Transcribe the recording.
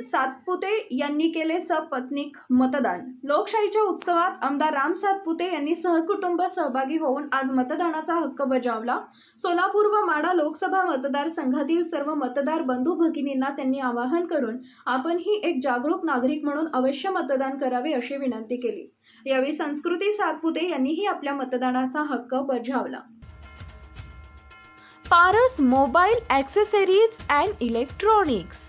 सातपुते यांनी केले सपत्नीक मतदान. लोकशाहीच्या उत्सवात आमदार राम सातपुते यांनी सहकुटुंब सहभागी होऊन आज मतदानाचा हक्क बजावला. सोलापूर व माडा लोकसभा मतदारसंघातील सर्व मतदार बंधू भगिनींना त्यांनी आवाहन करून आपणही एक जागरूक नागरिक म्हणून अवश्य मतदान करावे अशी विनंती केली. यावेळी संस्कृती सातपुते यांनीही आपल्या मतदानाचा हक्क बजावला. Paras mobile accessories and electronics